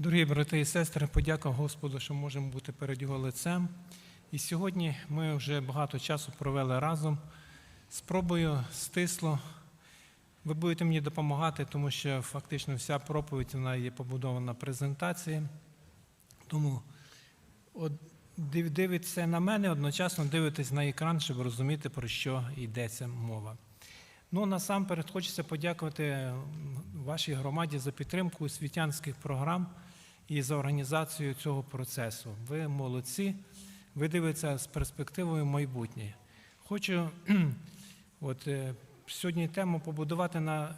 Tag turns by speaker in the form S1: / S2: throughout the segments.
S1: Дорогі брати і сестри, подяка Господу, що можемо бути перед Його лицем. І сьогодні ми вже багато часу провели разом. Спробую стисло. Ви будете мені допомагати, тому що фактично вся проповідь вона є побудована на презентації. Тому от дивіться на мене, одночасно дивитесь на екран, щоб розуміти, про що йдеться мова. Ну, насамперед хочеться подякувати вашій громаді за підтримку освітянських програм і за організацію цього процесу. Ви молодці, ви дивитеся з перспективою майбутнє. Хочу от, е, сьогодні тему побудувати на,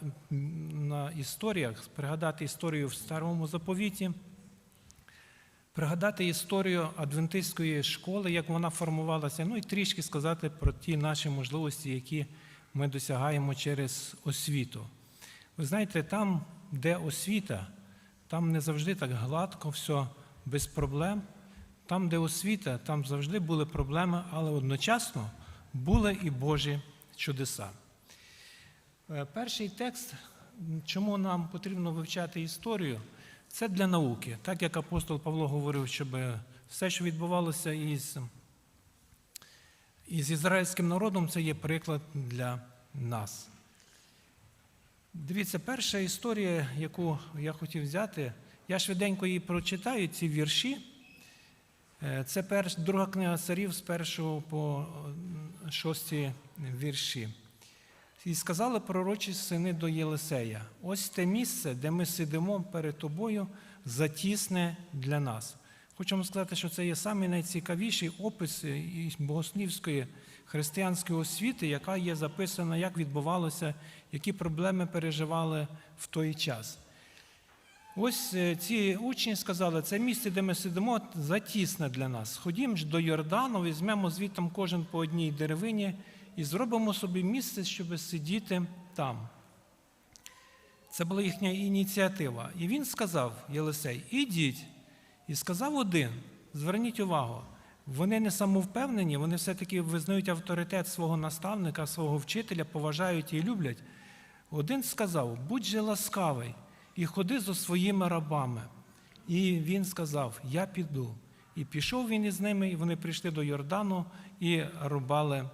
S1: на історіях, пригадати історію в старому заповіті, пригадати історію адвентистської школи, як вона формувалася, ну і трішки сказати про ті наші можливості, які ми досягаємо через освіту. Ви знаєте, там, де освіта, там не завжди так гладко, все без проблем. Там, де освіта, там завжди були проблеми, але одночасно були і Божі чудеса. Е, Перший текст, чому нам потрібно вивчати історію, це для науки. Так як апостол Павло говорив, щоб все, що відбувалося із, із ізраїльським народом, це є приклад для нас. Дивіться, перша історія, яку я хотів взяти, я швиденько її прочитаю, ці вірші. Е, Це перш, друга книга царів з першого по е, шості вірші. І сказали пророчі сини до Єлисея: ось те місце, де ми сидимо перед тобою, затісне для нас. Вам сказати, що це є самий найцікавіший опис богослівської християнської освіти, яка є записана, як відбувалося, які проблеми переживали в той час. Ось е, ці учні сказали, це місце, де ми сидимо, затісне для нас. Ходімо ж до Йордану, візьмемо звідти кожен по одній деревині і зробимо собі місце, щоб сидіти там. Це була їхня ініціатива. І він сказав, Єлисей, ідіть. І сказав один: зверніть увагу, вони не самовпевнені, вони все-таки визнають авторитет свого наставника, свого вчителя, поважають і люблять. Один сказав: будь же ласкавий і ходи зо своїми рабами. І він сказав: Я піду. І пішов він із ними, і вони прийшли до Йордану і рубали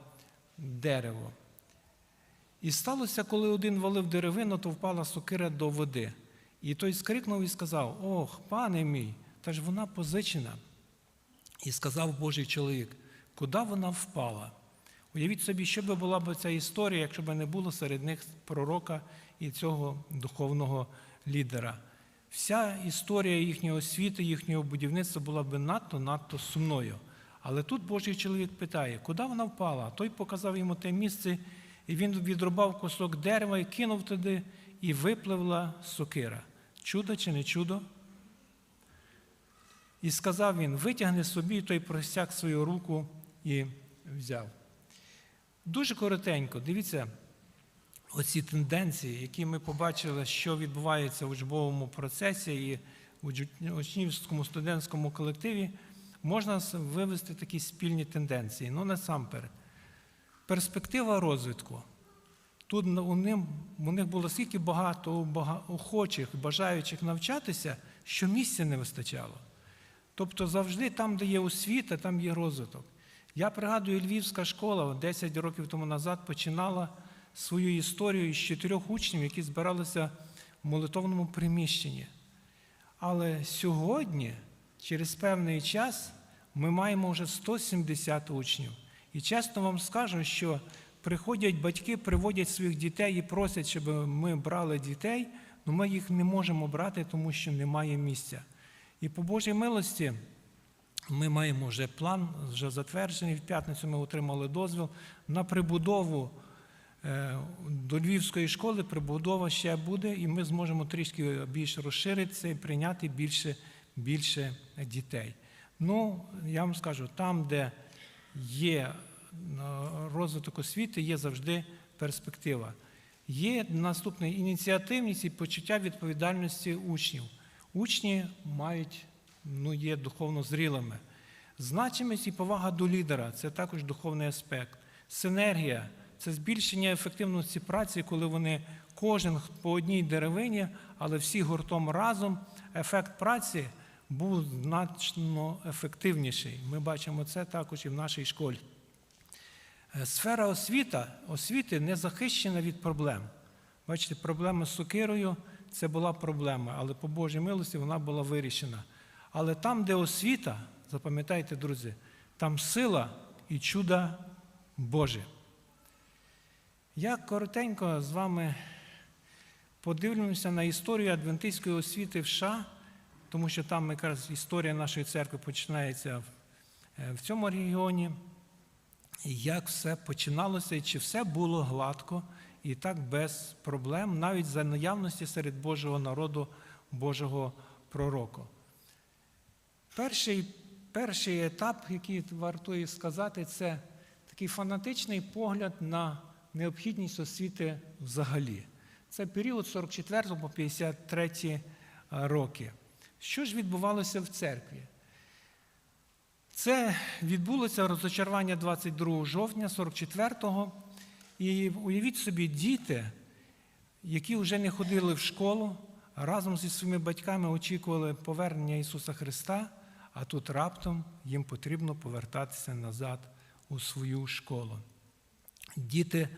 S1: дерево. І сталося, коли один валив деревину, то впала сокира до води. І той скрикнув і сказав: Ох, пане мій, та ж вона позичена. І сказав Божий чоловік, куди вона впала? Уявіть собі, що би була б ця історія, якщо б не було серед них пророка і цього духовного лідера. Вся історія їхнього світу, їхнього будівництва була б надто-надто сумною. Але тут Божий чоловік питає, куди вона впала? Той показав йому те місце, і він відрубав кусок дерева і кинув туди, і випливла сокира. Чудо чи не чудо? І сказав він: витягни собі, той простяг свою руку і взяв. Дуже коротенько, дивіться, оці тенденції, які ми побачили, що відбувається в учбовому процесі і в учнівському студентському колективі, можна вивести такі спільні тенденції. Ну, насамперед, перспектива розвитку. Тут у них, у них було стільки багато охочих, бажаючих навчатися, що місця не вистачало. Тобто завжди там, де є освіта, там є розвиток. Я пригадую, Львівська школа 10 років тому назад починала свою історію з чотирьох учнів, які збиралися в молитовному приміщенні. Але сьогодні, через певний час, ми маємо вже 170 учнів. І чесно вам скажу, що приходять батьки, приводять своїх дітей і просять, щоб ми брали дітей, але ми їх не можемо брати, тому що немає місця. І по Божій милості ми маємо вже план, вже затверджений. В п'ятницю ми отримали дозвіл на прибудову е, до Львівської школи. Прибудова ще буде, і ми зможемо трішки більше розширитися і прийняти більше, більше дітей. Ну, я вам скажу, там, де є е, розвиток освіти, є завжди перспектива. Є наступна ініціативність і почуття відповідальності учнів. Учні мають, ну, є духовно зрілими. Значимість і повага до лідера це також духовний аспект. Синергія це збільшення ефективності праці, коли вони кожен по одній деревині, але всі гуртом разом. Ефект праці був значно ефективніший. Ми бачимо це також і в нашій школі. Е, Сфера освіта, освіти не захищена від проблем. Бачите, проблема з сокирою це була проблема, але по Божій милості вона була вирішена. Але там, де освіта, запам'ятайте, друзі, там сила і чуда Боже. Я коротенько з вами подивлюся на історію адвентистської освіти в США, тому що там якраз історія нашої церкви починається в- е, цьому регіоні. І як все починалося, і чи все було гладко і так без проблем, навіть за наявності серед Божого народу, Божого пророку. Перший, перший етап, який вартує сказати, це такий фанатичний погляд на необхідність освіти взагалі. Це період 44 по 53 роки. Що ж відбувалося в церкві? Це відбулося розочарування 22 жовтня 44-го. І уявіть собі, діти, які вже не ходили в школу, разом зі своїми батьками очікували повернення Ісуса Христа, а тут раптом їм потрібно повертатися назад у свою школу. Діти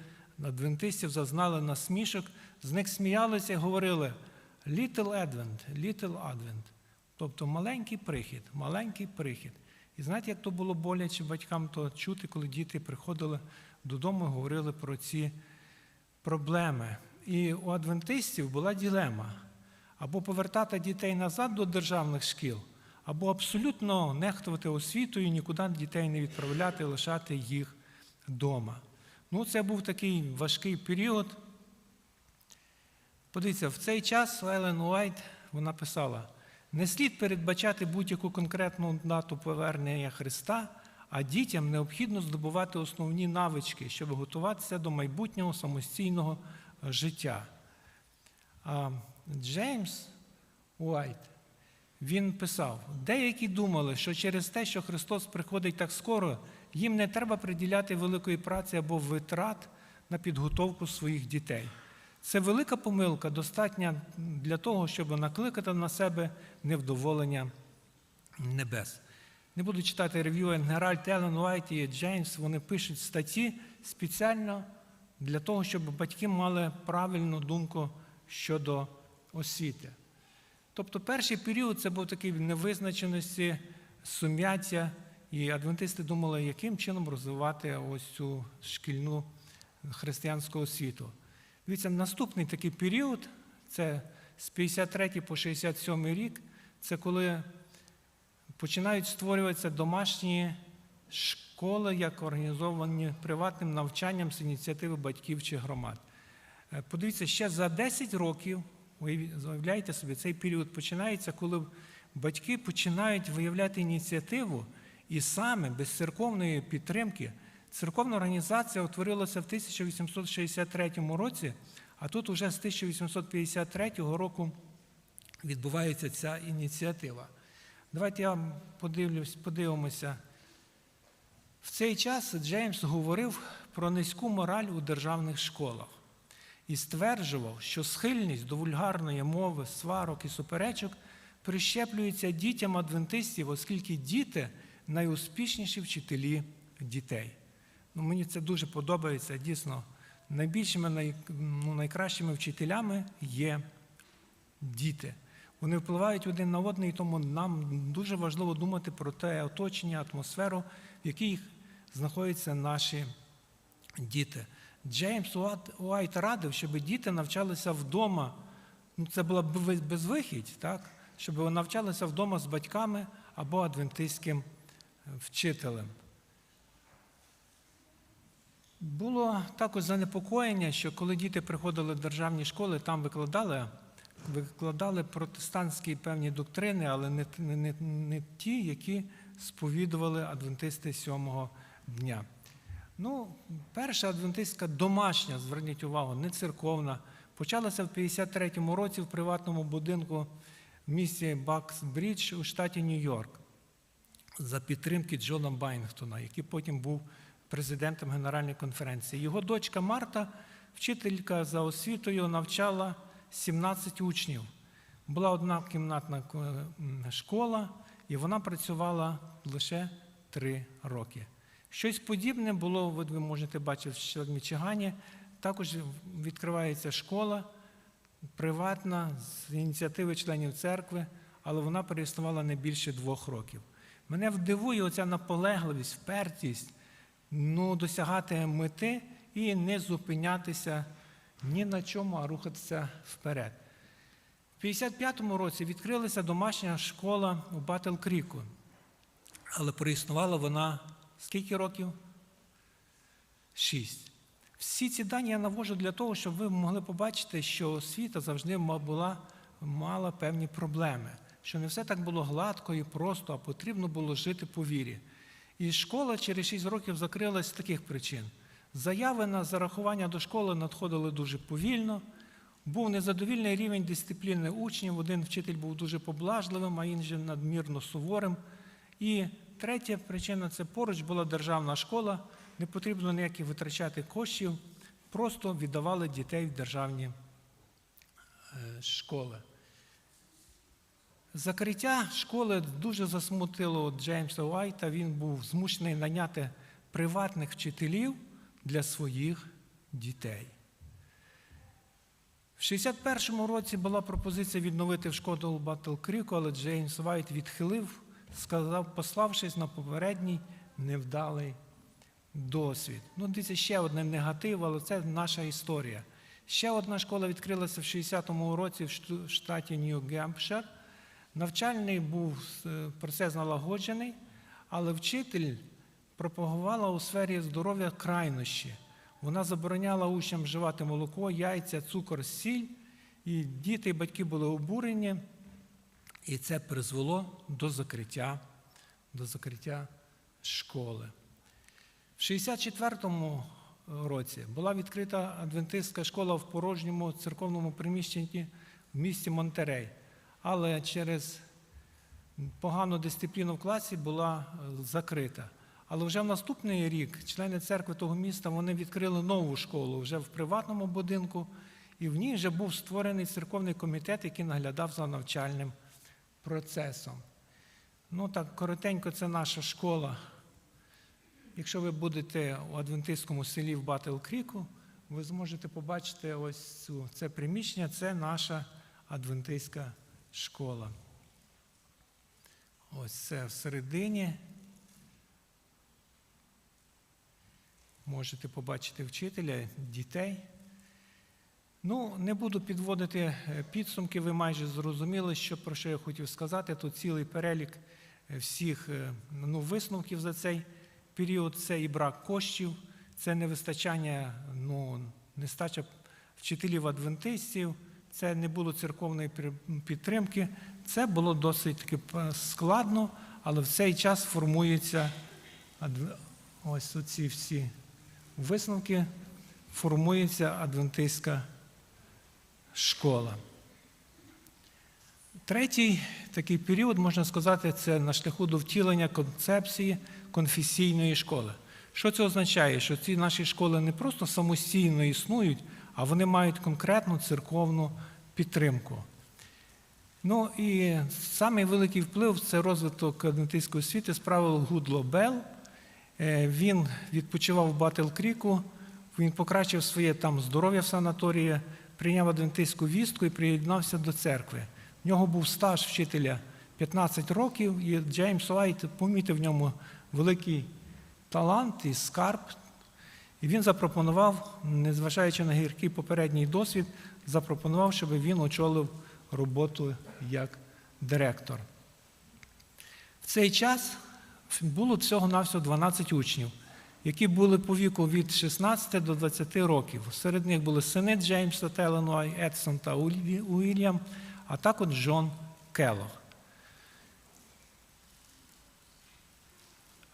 S1: адвентистів зазнали насмішок, з них сміялися і говорили Little Advent, Little Advent. Тобто маленький прихід, маленький прихід. І знаєте, як то було боляче батькам то чути, коли діти приходили додому і говорили про ці проблеми. І у адвентистів була ділема або повертати дітей назад до державних шкіл, або абсолютно нехтувати освітою, і нікуди дітей не відправляти, лишати їх вдома. Ну, це був такий важкий період. Подивіться, в цей час Елен Уайт вона писала: не слід передбачати будь-яку конкретну дату повернення Христа, а дітям необхідно здобувати основні навички, щоб готуватися до майбутнього самостійного е, життя. А Джеймс Уайт він писав: деякі думали, що через те, що Христос приходить так скоро, їм не треба приділяти великої праці або витрат на підготовку своїх дітей. Це велика помилка, достатня для того, щоб накликати на себе невдоволення небес. Не буду читати рев'ю Геральт Елен Уайт і Джеймс. Вони пишуть статті спеціально для того, щоб батьки мали правильну думку щодо освіти. Тобто перший період це був такий невизначеності, сум'яття, і адвентисти думали, яким чином розвивати ось цю шкільну християнську освіту. Дивіться, наступний такий період це з 53 по 67 рік, це коли починають створюватися домашні школи, як організовані приватним навчанням з ініціативи батьків чи громад. Е, Подивіться, ще за 10 років, уявляєте собі, цей період починається, коли батьки починають виявляти ініціативу, і саме без церковної підтримки церковна організація утворилася в 1863 році, а тут уже з 1853 року відбувається ця ініціатива. Давайте я подивлюсь, подивимося. В цей час Джеймс говорив про низьку мораль у державних школах і стверджував, що схильність до вульгарної мови, сварок і суперечок прищеплюється дітям адвентистів, оскільки діти найуспішніші вчителі дітей. Ну, мені це дуже подобається. Дійсно, найбільшими, най, ну, найкращими вчителями є діти. Вони впливають один на одний, і тому нам дуже важливо думати про те оточення, атмосферу, в якій знаходяться наші діти. Джеймс Уайт- радив, щоб діти навчалися вдома. Ну, це була б безвихідь, так? щоб навчалися вдома з батьками або адвентистським вчителем. Було також занепокоєння, що коли діти приходили в державні школи, там викладали, викладали протестантські певні доктрини, але не, не, не, не ті, які сповідували адвентисти сьомого дня. Ну, перша адвентистська домашня, зверніть увагу, не церковна, почалася в 53-му році в приватному будинку в місті Бакс-Брідж у штаті Нью-Йорк за підтримки Джона Байнгтона, який потім був президентом Генеральної конференції. Його дочка Марта, вчителька за освітою, навчала 17 учнів. Була одна кімнатна школа, і вона працювала лише три роки. Щось подібне було, ви можете бачити, в Мічигані. Також відкривається школа приватна з ініціативи членів церкви, але вона переіснувала не більше двох років. Мене вдивує оця наполегливість, впертість ну, досягати мети і не зупинятися ні на чому, а рухатися вперед. В 55-му році відкрилася домашня школа у Батл Кріку, але проіснувала вона скільки років? Шість. Всі ці дані я навожу для того, щоб ви могли побачити, що освіта завжди була, мала певні проблеми, що не все так було гладко і просто, а потрібно було жити по вірі. І школа через 6 років закрилась з таких причин. Заяви на зарахування до школи надходили дуже повільно. Був незадовільний рівень дисципліни учнів. Один вчитель був дуже поблажливим, а інший надмірно суворим. І третя причина це поруч була державна школа, не потрібно ніяких витрачати коштів, просто віддавали дітей в державні е, школи. Закриття школи дуже засмутило Джеймса Уайта. Він був змушений наняти приватних вчителів для своїх дітей. В 61-му році була пропозиція відновити в школу Батл Кріку, але Джеймс Вайт відхилив, сказав, пославшись на попередній невдалий досвід. Ну, дивіться, ще один негатив, але це наша історія. Ще одна школа відкрилася в 60-му році в штаті Нью-Гемпшир. Навчальний був е, процес налагоджений, але вчитель пропагувала у сфері здоров'я крайнощі. Вона забороняла учням вживати молоко, яйця, цукор, сіль, і діти і батьки були обурені, і це призвело до закриття, до закриття школи. В 64-му році була відкрита адвентистська школа в порожньому церковному приміщенні в місті Монтерей, але через погану дисципліну в класі була е, закрита. Але вже в наступний рік члени церкви того міста вони відкрили нову школу вже в приватному будинку, і в ній вже був створений церковний комітет, який наглядав за навчальним процесом. Ну так, коротенько, це наша школа. Якщо ви будете у адвентистському селі в Батл Кріку, ви зможете побачити ось цю, це приміщення, це наша адвентистська школа. Ось це всередині. Можете побачити вчителя, дітей. Ну, не буду підводити е, підсумки, ви майже зрозуміли, що, про що я хотів сказати. Тут цілий перелік е, всіх е, ну, висновків за цей період. Це і брак коштів, це невистачання, ну, нестача вчителів адвентистів, це не було церковної підтримки. Це було досить таки складно, але в цей час формуються ось ці всі висновки, формується адвентистська школа. Третій такий період, можна сказати, це на шляху до втілення концепції конфесійної школи. Що це означає? Що ці наші школи не просто самостійно існують, а вони мають конкретну церковну підтримку. Ну і самий великий вплив це розвиток адвентистської освіти справив Гудло Белл. Е, Він відпочивав в Батл Кріку, він покращив своє там здоров'я в санаторії, прийняв адвентистську вістку і приєднався до церкви. В нього був стаж вчителя 15 років, і Джеймс Уайт помітив в ньому великий талант і скарб. І він запропонував, незважаючи на гіркий попередній досвід, запропонував, щоб він очолив роботу як директор. В цей час було всього-навсього 12 учнів, які були по віку від 16 до 20 років. Серед них були сини Джеймса Теленуай, Едсон та Уільям, а також Джон Келлог.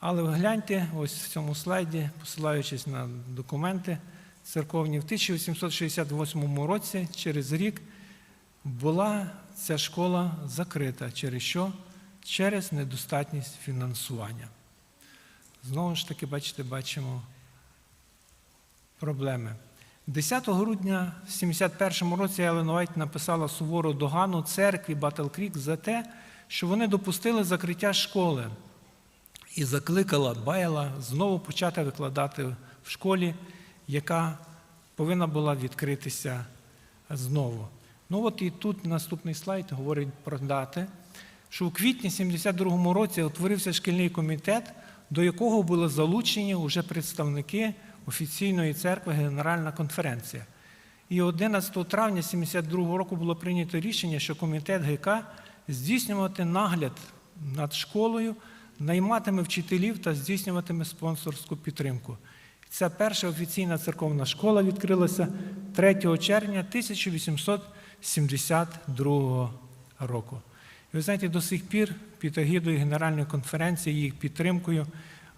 S1: Але гляньте, ось в цьому слайді, посилаючись на документи церковні, в 1868 році, через рік, була ця школа закрита. Через що? Через недостатність фінансування. Знову ж таки, бачите, бачимо проблеми. 10 грудня в 71 році Елен Уайт написала сувору догану церкві Батл Крік за те, що вони допустили закриття школи і закликала Байла знову почати викладати в школі, яка повинна була відкритися знову. Ну от і тут наступний слайд говорить про дати, що у квітні 72-му році утворився шкільний комітет, до якого були залучені вже представники офіційної церкви Генеральна конференція. І 11 травня 72-го року було прийнято рішення, що комітет ГК здійснювати нагляд над школою, найматиме вчителів та здійснюватиме спонсорську підтримку. Ця перша офіційна церковна школа відкрилася 3 червня 1872 року. І ви знаєте, до сих пір під агідою Генеральної конференції, їх підтримкою,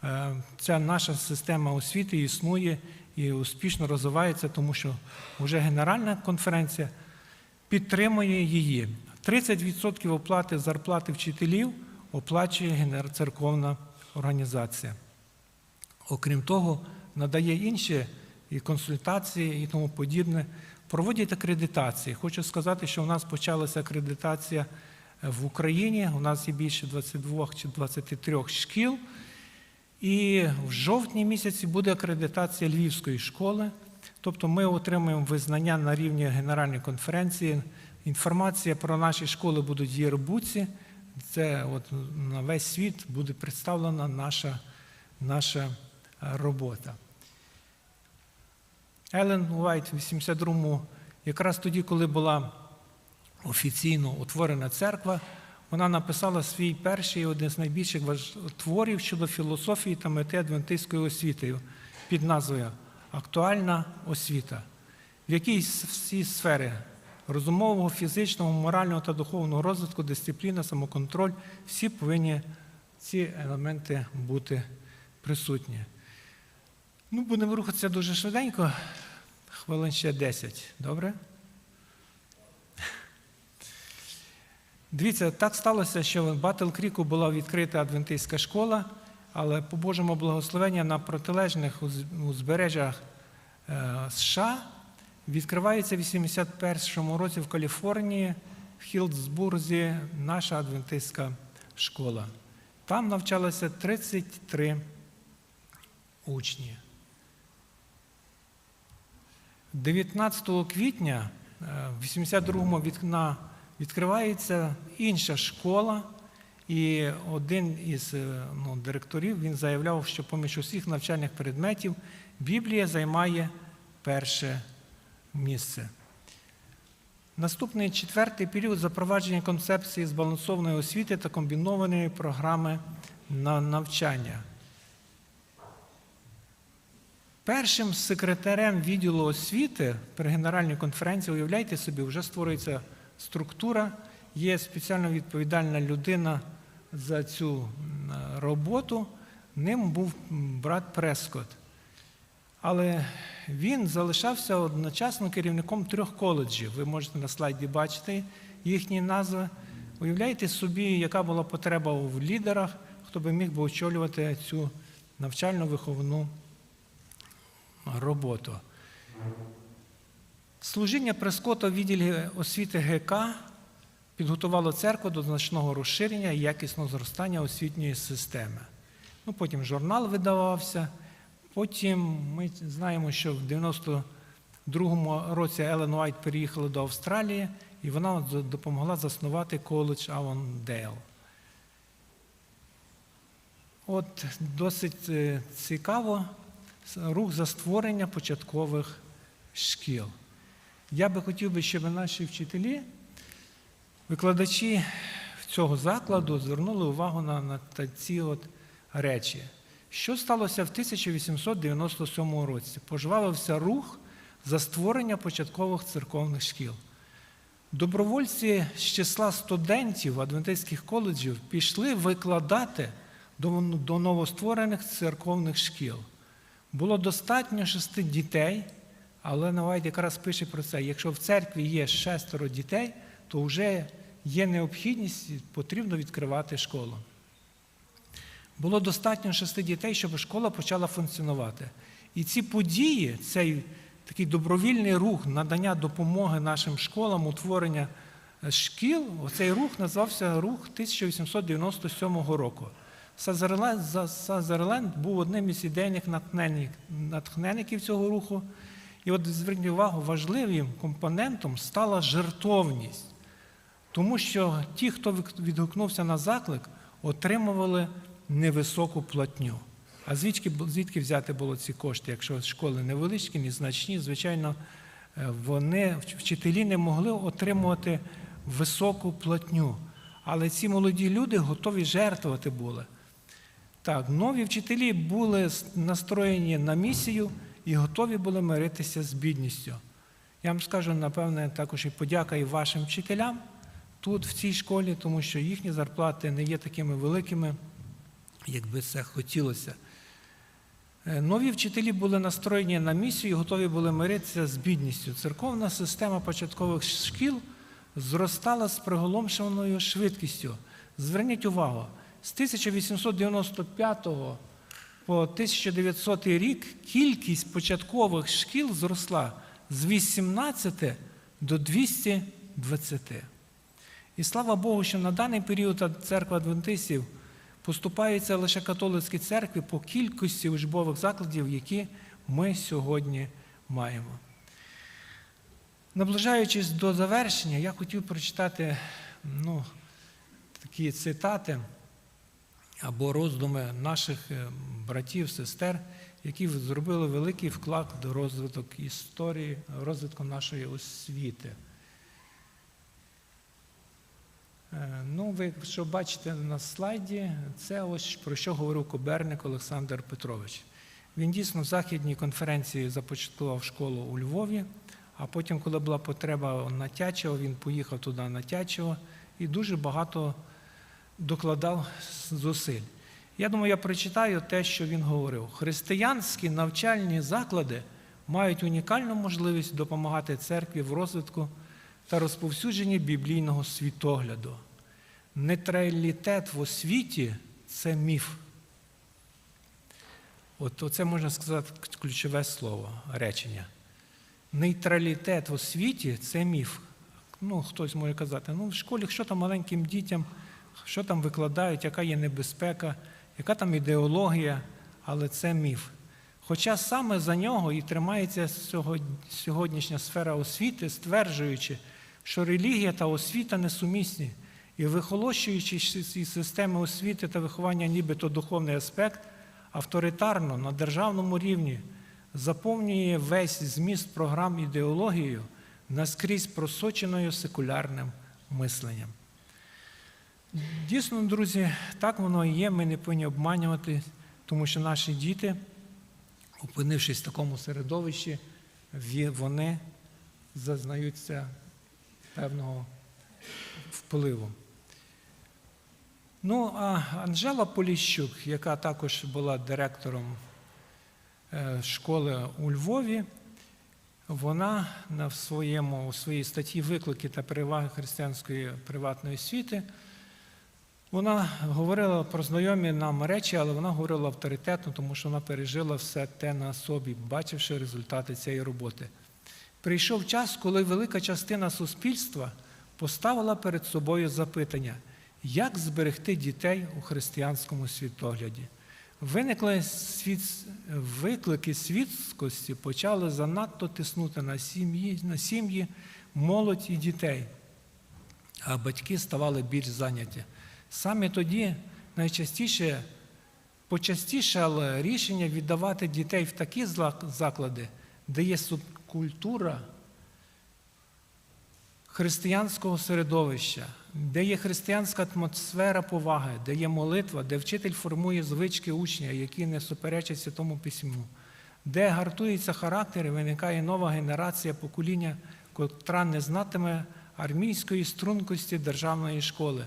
S1: е, ця наша система освіти існує і успішно розвивається, тому що вже Генеральна конференція підтримує її. 30% оплати зарплати вчителів оплачує церковна організація. Окрім того, надає інші і консультації і тому подібне. Проводять акредитації. Хочу сказати, що у нас почалася акредитація в Україні. У нас є більше 22 чи 23 шкіл. І в жовтні місяці буде акредитація Львівської школи. Тобто ми отримуємо визнання на рівні Генеральної конференції. Інформація про наші школи буде в Єрбуці. Це от на весь світ буде представлена наша, наша е, робота. Елен Уайт в 82-му, якраз тоді, коли була офіційно утворена церква, вона написала свій перший один з найбільших творів щодо філософії та мети адвентистської освіти під назвою Актуальна освіта, в якій всі сфери розумового, фізичного, морального та духовного розвитку, дисципліна, самоконтроль, всі повинні ці елементи бути присутні. Ну, будемо рухатися дуже швиденько, хвилин ще 10. Добре? Дивіться, так сталося, що в Батл Кріку була відкрита адвентистська школа, але по Божому благословенню на протилежних уз- узбережжях е, США відкривається в 81-му році в Каліфорнії, в Хілдсбурзі, наша адвентистська школа. Там навчалося 33 учні. 19 квітня е, в 82-му вікна відкривається інша школа, і один із е, ну, директорів він заявляв, що поміж усіх навчальних предметів Біблія займає перше місце. Наступний четвертий період запровадження концепції збалансованої освіти та комбінованої програми на навчання. Першим секретарем відділу освіти при Генеральній конференції, уявляйте собі, вже створюється структура, є спеціально відповідальна людина за цю роботу. Ним був брат Прескот. Але він залишався одночасно керівником трьох коледжів. Ви можете на слайді бачити їхні назви. Уявляєте собі, яка була потреба в лідерах, хто би міг би очолювати цю навчально-виховну роботу. Служіння Прескота в відділі освіти ГК підготувало церкву до значного розширення і якісного зростання освітньої системи. Ну, потім журнал видавався. Потім ми знаємо, що в 92-му році Елен Уайт переїхала до Австралії, і вона допомогла заснувати коледж Авондейл. От досить е, цікаво рух за створення початкових шкіл. Я би хотів щоб наші вчителі, викладачі цього закладу звернули увагу на, на ці от речі. Що сталося в 1897 році? Пожвавився рух за створення початкових церковних шкіл. Добровольці з числа студентів адвентистських коледжів пішли викладати до, новостворених церковних шкіл. Було достатньо шести дітей, але Навайт якраз пише про це. Якщо в церкві є шестеро дітей, то вже є необхідність, потрібно відкривати школу. Було достатньо шести дітей, щоб школа почала функціонувати. І ці події, цей такий добровільний рух надання допомоги нашим школам, утворення е, шкіл, оцей рух назвався рух 1897 року. Сазерленд, був одним із ідейних натхненників цього руху. І от зверніть увагу, важливим компонентом стала жертовність. Тому що ті, хто відгукнувся на заклик, отримували невисоку платню. А звідки, звідки взяти було ці кошти, якщо школи невеличкі, незначні, звичайно, е, вони, вчителі не могли отримувати високу платню. Але ці молоді люди готові жертвувати були. Так, нові вчителі були настроєні на місію і готові були миритися з бідністю. Я вам скажу, напевне, також і подяка і вашим вчителям тут, в цій школі, тому що їхні зарплати не є такими великими, як би це хотілося. Е, Нові вчителі були настроєні на місію і готові були миритися з бідністю. Церковна система початкових шкіл зростала з приголомшеною швидкістю. Зверніть увагу, з 1895 по 1900 рік кількість початкових шкіл зросла з 18 до 220. І слава Богу, що на даний період церква адвентистів поступається лише католицькій церкві по кількості учбових закладів, які ми сьогодні маємо. Наближаючись до завершення, я хотів прочитати ну, такі цитати або роздуми наших е, братів, сестер, які зробили великий вклад до розвиток історії, розвитку нашої освіти. Ну, ви що бачите на слайді, це ось про що говорив Коберник Олександр Петрович. Він дійсно в західній конференції започаткував школу у Львові, а потім, коли була потреба на Тячево, він поїхав туди на Тячево і дуже багато докладав зусиль. Я думаю, я прочитаю те, що він говорив. Християнські навчальні заклади мають унікальну можливість допомагати церкві в розвитку та розповсюдженні біблійного світогляду. Нейтралітет в освіті це міф. От це можна сказати ключове слово, речення. Нейтралітет в освіті це міф. Ну, хтось може казати, ну в школі що там маленьким дітям, що там викладають, яка є небезпека, яка там ідеологія, але це міф. Хоча саме за нього і тримається сьогоднішня сфера освіти, стверджуючи, що релігія та освіта несумісні, і вихолощуючи із системи освіти та виховання, нібито духовний аспект, авторитарно на державному рівні заповнює весь зміст програм ідеологією, наскрізь просоченою секулярним мисленням. Дійсно, друзі, так воно і є, ми не повинні обманювати, тому що наші діти, опинившись в такому середовищі, вони зазнаються певного впливу. Ну, а Анжела Поліщук, яка також була директором е, школи у Львові, вона на своєму, у своїй статті Виклики та переваги християнської приватної освіти вона говорила про знайомі нам речі, але вона говорила авторитетно, тому що вона пережила все те на собі, бачивши результати цієї роботи. Прийшов час, коли велика частина суспільства поставила перед собою запитання, як зберегти дітей у християнському світогляді. Виникли виклики світськості почали занадто тиснути на сім'ї, на сім'ї, молодь і дітей, а батьки ставали більш зайняті. Саме тоді найчастіше почастішало рішення віддавати дітей в такі заклади, де є субкультура християнського середовища, де є християнська атмосфера поваги, де є молитва, де вчитель формує звички учня, які не суперечать Святому Письму, де гартується характер і виникає нова генерація покоління, котра не знатиме армійської стрункості державної школи,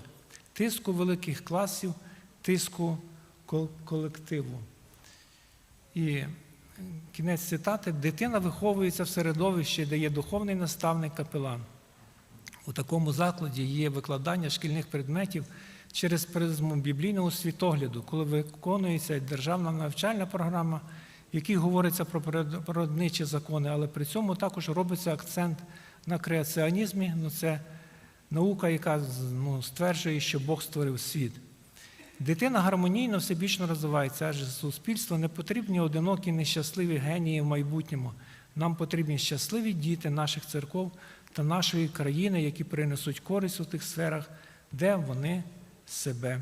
S1: тиску великих класів, тиску колективу. І кінець цитати: дитина виховується в середовищі, де є духовний наставник капелан. У такому закладі є викладання шкільних предметів, через призму біблійного світогляду, коли виконується державна навчальна програма, в якій говориться про природ- природничі закони, але при цьому також робиться акцент на креаціонізмі. Ну, це наука, яка ну, стверджує, що Бог створив світ. Дитина гармонійно всебічно розвивається, адже суспільству не потрібні одинокі нещасливі генії в майбутньому. Нам потрібні щасливі діти наших церков та нашої країни, які принесуть користь у тих сферах, де вони себе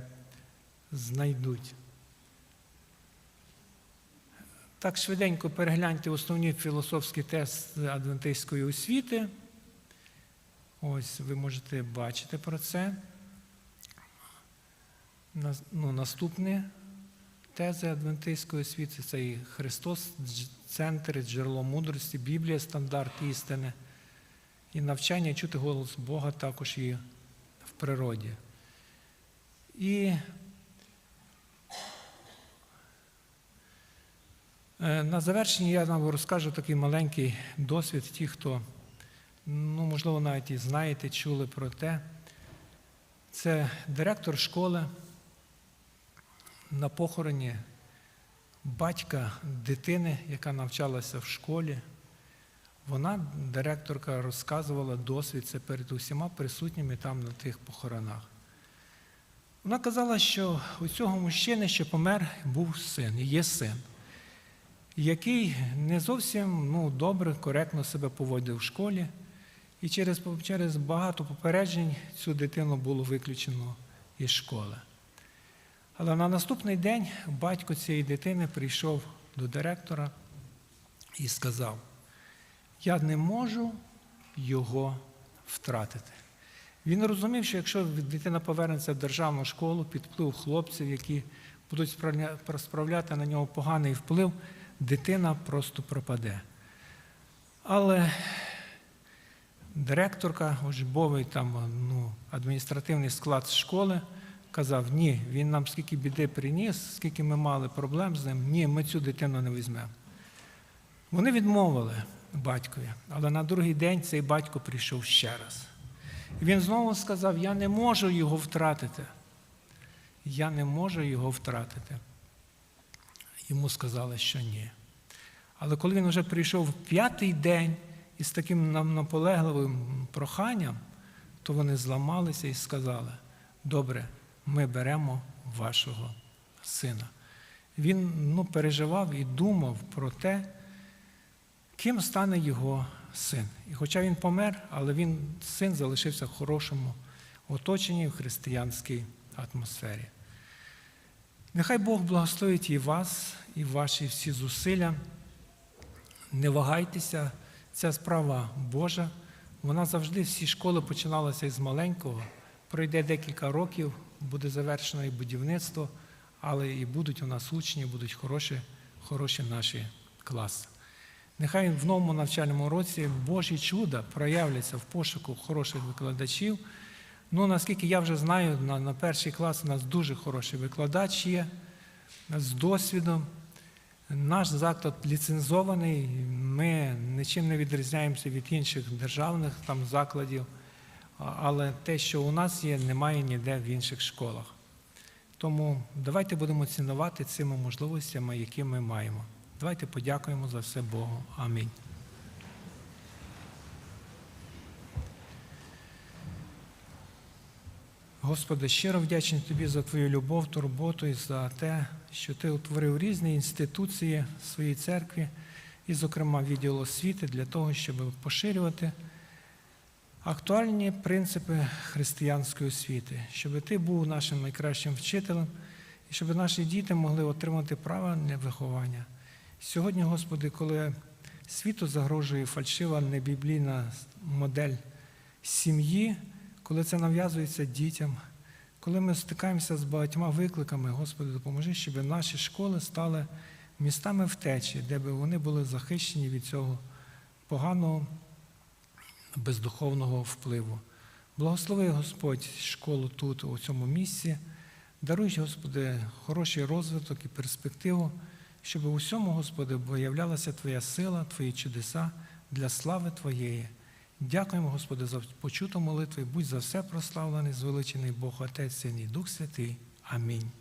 S1: знайдуть. Так швиденько перегляньте основні філософські тести адвентистської освіти. Ось ви можете бачити про це. Ну, наступні тези адвентистської освіти це і Христос, центр, джерело мудрості, Біблія, стандарт істини, і навчання чути голос Бога також і в природі. І е, на завершення я вам розкажу такий маленький досвід. Ті, хто, ну, можливо, навіть і знаєте, чули про те. Це директор школи на похороні батька дитини, яка навчалася в школі. Вона, директорка, розказувала досвід це перед усіма присутніми там на тих похоронах. Вона казала, що у цього мужчини, що помер, був син, і є син, який не зовсім ну, добре, коректно себе поводив в школі. І через, через багато попереджень цю дитину було виключено із школи. Але на наступний день батько цієї дитини прийшов до директора і сказав: Я не можу його втратити. Він розумів, що якщо дитина повернеться в державну школу під вплив хлопців, які будуть справляти на нього поганий вплив, дитина просто пропаде. Але директорка, учбовий там, ну, адміністративний склад школи казав, ні, він нам скільки біди приніс, скільки ми мали проблем з ним, ні, ми цю дитину не візьмемо. Вони відмовили батькові, але на другий день цей батько прийшов ще раз. І він знову сказав: Я не можу його втратити. Я не можу його втратити. Йому сказали, що ні. Але коли він вже прийшов п'ятий день із таким наполегливим проханням, то вони зламалися і сказали: добре, ми беремо вашого сина. Він ну, переживав і думав про те, ким стане його син. І хоча він помер, але він, син залишився в хорошому оточенні в християнській атмосфері. Нехай Бог благословить і вас, і ваші всі зусилля. Не вагайтеся, ця справа Божа. Вона завжди всі школи починалася із маленького. Пройде декілька років, буде завершено і будівництво, але і будуть у нас учні, будуть хороші, хороші наші класи. Нехай в новому навчальному році Божі чуда проявляться в пошуку хороших викладачів. Ну, наскільки я вже знаю, на, на перший клас у нас дуже хороший викладач є з досвідом. Наш заклад ліцензований, ми нічим не відрізняємося від інших державних там закладів, але те, що у нас є, немає ніде в інших школах. Тому давайте будемо цінувати цими можливостями, які ми маємо. Давайте подякуємо за все Богу. Амінь. Господи, щиро вдячний Тобі за Твою любов, турботу і за те, що Ти утворив різні інституції в своїй церкві, і, зокрема, відділ освіти для того, щоб поширювати актуальні принципи християнської освіти, щоб Ти був нашим найкращим вчителем і щоб наші діти могли отримати правильне виховання. Сьогодні, Господи, коли світу загрожує фальшива небіблійна модель сім'ї, коли це нав'язується дітям, коли ми стикаємося з багатьма викликами, Господи, допоможи, щоб наші школи стали містами втечі, де би вони були захищені від цього поганого бездуховного впливу. Благослови Господь школу тут, у цьому місці. Даруй, Господи, хороший розвиток і перспективу, щоб у всьому, Господи, виявлялася Твоя сила, Твої чудеса для слави Твоєї. Дякуємо, Господи, за почуту молитву. Будь за все прославлений, звеличений Бог, Отець, Син і Дух Святий. Амінь.